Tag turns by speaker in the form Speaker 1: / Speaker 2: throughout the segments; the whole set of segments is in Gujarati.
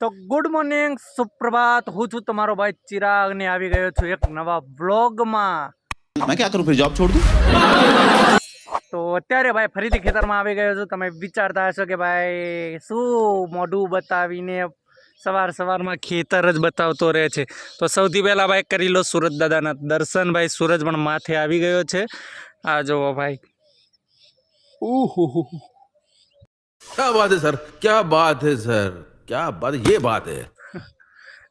Speaker 1: તો ગુડ મોર્નિંગ સુપ્રભાત. હું છું તમારો ભાઈ ચિરાગ ને આવી ગયો છું એક નવા વ્લોગમાં
Speaker 2: જોબ છોડ દઉં?
Speaker 1: તો અત્યારે ભાઈ ફરીથી ખેતરમાં આવી ગયો છું. તમે વિચારતા હશો કે ભાઈ શું મોઢું બતાવીને સવાર સવારમાં ખેતર જ બતાવતો રહે છે. તો સૌથી પહેલાં ભાઈ કરી લો સુરજ દાદાના દર્શન. ભાઈ સૂરજ પણ માથે આવી ગયો છે. આ જુઓ ભાઈ. ઓહો
Speaker 3: ક્યા બાત હે સર? ક્યાં બાત હે સર? ક્યાં બાત યે બાત હે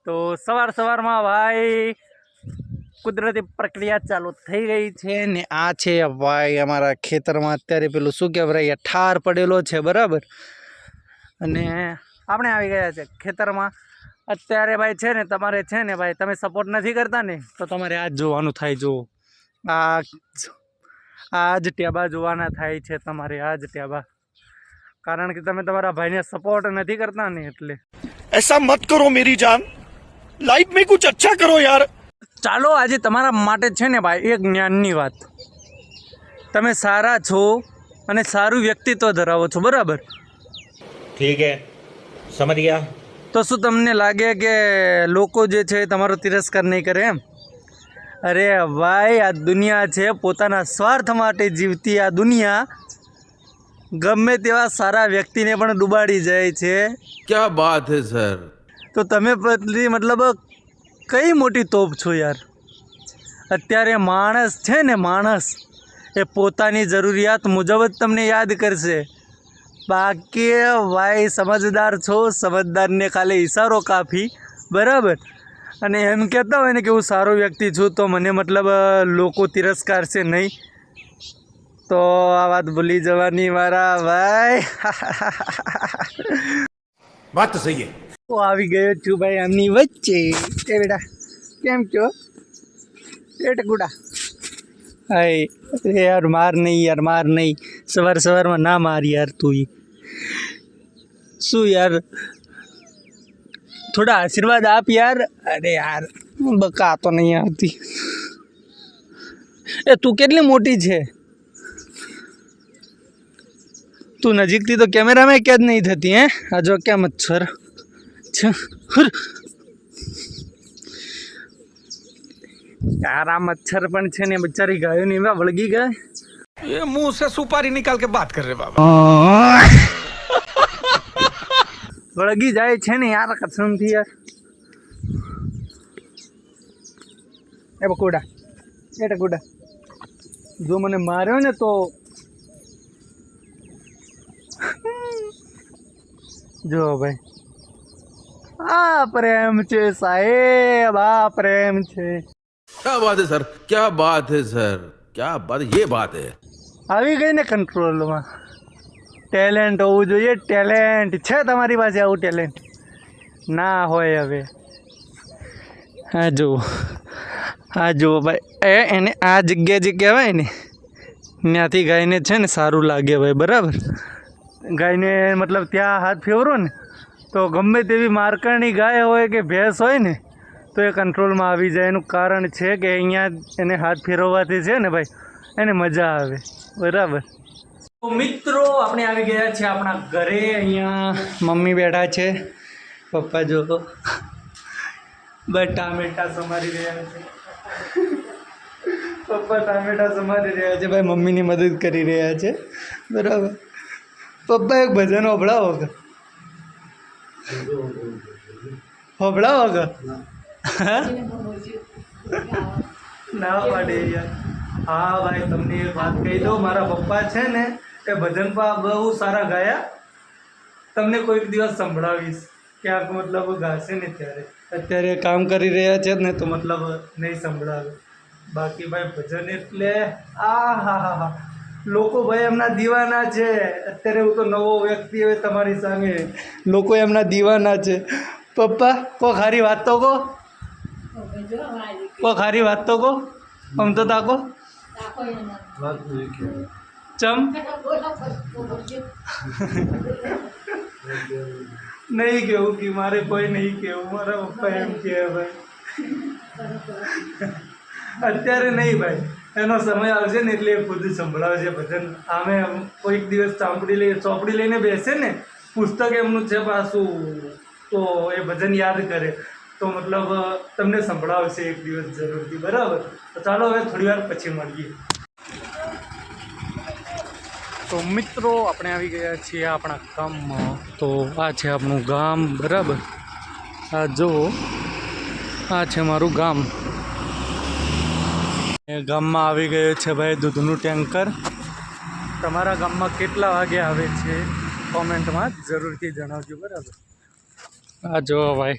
Speaker 1: તો સવાર સવારમાં ભાઈ કુદરતી પ્રક્રિયા ચાલુ થઈ ગઈ છે ને આ છે ભાઈ અમારા ખેતરમાં અત્યારે પેલું શું કહેવાય ઠાર પડેલો છે, બરાબર? અને આપણે આવી ગયા છે ખેતરમાં. અત્યારે ભાઈ છે ને, તમારે છે ને ભાઈ, તમે સપોર્ટ નથી કરતા ને? તો તમારે આ જ જોવાનું થાય, જો. આ આ જ ટેબા જોવાના થાય છે તમારે આ જ ટેબા. કારણ કે તમે તમારા ભાઈને સપોર્ટ નથી કરતા ને એટલે.
Speaker 4: એસા મત કરો મેરી જાન લાઈફ મેં કુછ અચ્છા કરો યાર
Speaker 1: ચાલો આજે તમારા માટે છે ને ભાઈ એક જ્ઞાનની વાત. તમે સારા છો અને સારું વ્યક્તિત્વ ધરાવો છો બરાબર?
Speaker 5: ઠીક હે. સમજ ગયા?
Speaker 1: તો શું તમને લાગે કે લોકો જે છે તમારો તિરસ્કાર નહીં કરે એમ? અરે ભાઈ આ દુનિયા છે પોતાના સ્વાર્થ માટે જીવતી આ દુનિયા. ગમે તેવા સારા વ્યક્તિને પણ ડુબાડી જાય છે.
Speaker 3: ક્યાં વાત હે સર?
Speaker 1: તો તમે પછી મતલબ કઈ મોટી તોપ છો યાર? અત્યારે માણસ છે ને માણસ એ પોતાની જરૂરિયાત મુજબ જ તમને યાદ કરશે. બાકી ભાઈ સમજદાર છો સમજદારને ખાલી ઈશારો કાફી બરાબર? અને એમ કહેતા હોય ને કે હું સારો વ્યક્તિ છું તો મને મતલબ લોકો તિરસ્કારશે નહીં. તો આ વાત ભૂલી જવાની મારા ભાઈ.
Speaker 3: વાત તો સહી
Speaker 1: હું. આવી ગયો છું ભાઈ એમની વચ્ચે. એ બેટા કેમ છો? એટકુડા હાય. અરે યાર માર નહીં યાર માર નહીં. સવાર સવારમાં ના માર યાર તું શું યાર? થોડા આશીર્વાદ આપ યાર. અરે યાર બકા તો નહીં આવતી. એ તું કેટલી મોટી છે? તું નજીકથી તો કેમેરામાં ક્યાં જ નહીં થતી હે આ જો ક્યાં મચ્છર છે હુર. યાર આ મચ્છર પણ છે ને બચારી ગાયો ને એવા વળગી ગયા
Speaker 4: ये मुंह से सुपारी निकाल के बात कर रहे बाबा
Speaker 1: વળગી જાય છે ને યાર કસમથી યાર એ બકુડા એ ટકુડા જો મને માર્યો ને તો જો ભાઈ. આ પ્રેમ છે સાહેબ આ પ્રેમ છે.
Speaker 3: ક્યાં બાત હે સર? ક્યાં બાત હે સર? ક્યાં બાત? યે બાત હે.
Speaker 1: આવી ગઈ ને કંટ્રોલમાં ટેલેન્ટ હોવું જોઈએ ટેલેન્ટ છે તમારી પાસે આવું ટેલેન્ટ ના હોય હવે. હા જુઓ. હા જુઓ ભાઈ. એ એને આ જગ્યા જે કહેવાય ને ત્યાંથી ગાઈને છે ને સારું લાગે ભાઈ બરાબર? ગાયને મતલબ ત્યાં હાથ ફેરવો ને, તો ગમે તેવી મારકણની ગાય હોય કે ભેંસ હોય ને, તો એ કંટ્રોલમાં આવી જાય. એનું કારણ છે કે અહીંયા એને હાથ ફેરવવાથી છે ને ભાઈ, એને મજા આવે. બરાબર. તો મિત્રો, આપણે આવી ગયા છે આપણા ઘરે. અહીંયા મમ્મી બેઠા છે. પપ્પા જો બસ ટામેટા સમારી રહ્યા છે. પપ્પા ટામેટા સમારી રહ્યા છે. ભાઈ, મમ્મીની મદદ કરી રહ્યા છે. બરાબર. પપ્પા એક ભજન હોભળાવો કે હોભળાવો કે ના પાડે યાર. હા ભાઈ તમને એક વાત કહી દઉં. મારા પપ્પા છે ને એ ભજન પણ બહુ સારા ગાયા. તમને કોઈક દિવસ સંભળાવીશ. ક્યાંક મતલબ ગાશે ને ત્યારે. અત્યારે કામ કરી રહ્યા છે ને તો. મતલબ નહીં સંભળાવે. બાકી ભાઈ ભજન એટલે આ હા હા હા. લોકો ભાઈ એમના દીવાના છે. અત્યારે હું તો નવો વ્યક્તિ હવે તમારી સામે. લોકો એમના દીવાના છે. પપ્પા કો ખારી વાત તો કહો. કો ખારી વાત તો કહો. આમ તો તાકો. ચમ. નહીં કેવું કે મારે કોઈ નહીં કેવું. મારા પપ્પા એમ કે ભાઈ. અત્યારે નહીં ભાઈ. એનો સમય આવશે ને એટલે એ ખુદ સંભળાવશે ભજન. આમે કોઈક દિવસ ચાંપડી લઈ, ચોપડી લઈને બેસે ને, પુસ્તક એમનું છે પાછું, તો એ ભજન યાદ કરે. તો મતલબ તમને સંભળાવશે એક દિવસ જરૂરથી, બરાબર? તો ચાલો હવે થોડી વાર પછી મળીએ. તો મિત્રો, આપણે આવી ગયા છીએ આપણા ગામમાં. તો આ છે આપણું ગામ, બરાબર? આ જુઓ, આ છે મારું ગામ. ગામમાં આવી ગયો છે ભાઈ દૂધનું ટેન્કર. તમારા ગામમાં કેટલા વાગે આવે છે? કોમેન્ટમાં જરૂરથી જણાવજો, બરાબર? આ જો ભાઈ.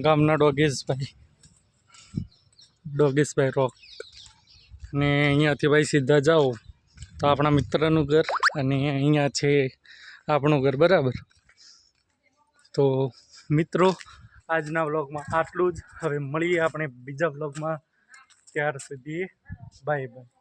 Speaker 1: ગામના ડોગીસભાઈ ડોગીસભાઈ રોક. અને અહીંયાથી ભાઈ સીધા જાઓ. તો આપણા મિત્રનું ઘર અને અહીંયા છે આપણું ઘર, બરાબર? તો મિત્રો, આજના વ્લોગમાં આટલું જ. હવે મળીએ આપણે બીજા વ્લોગમાં. ત્યાર સુધી બાય બાય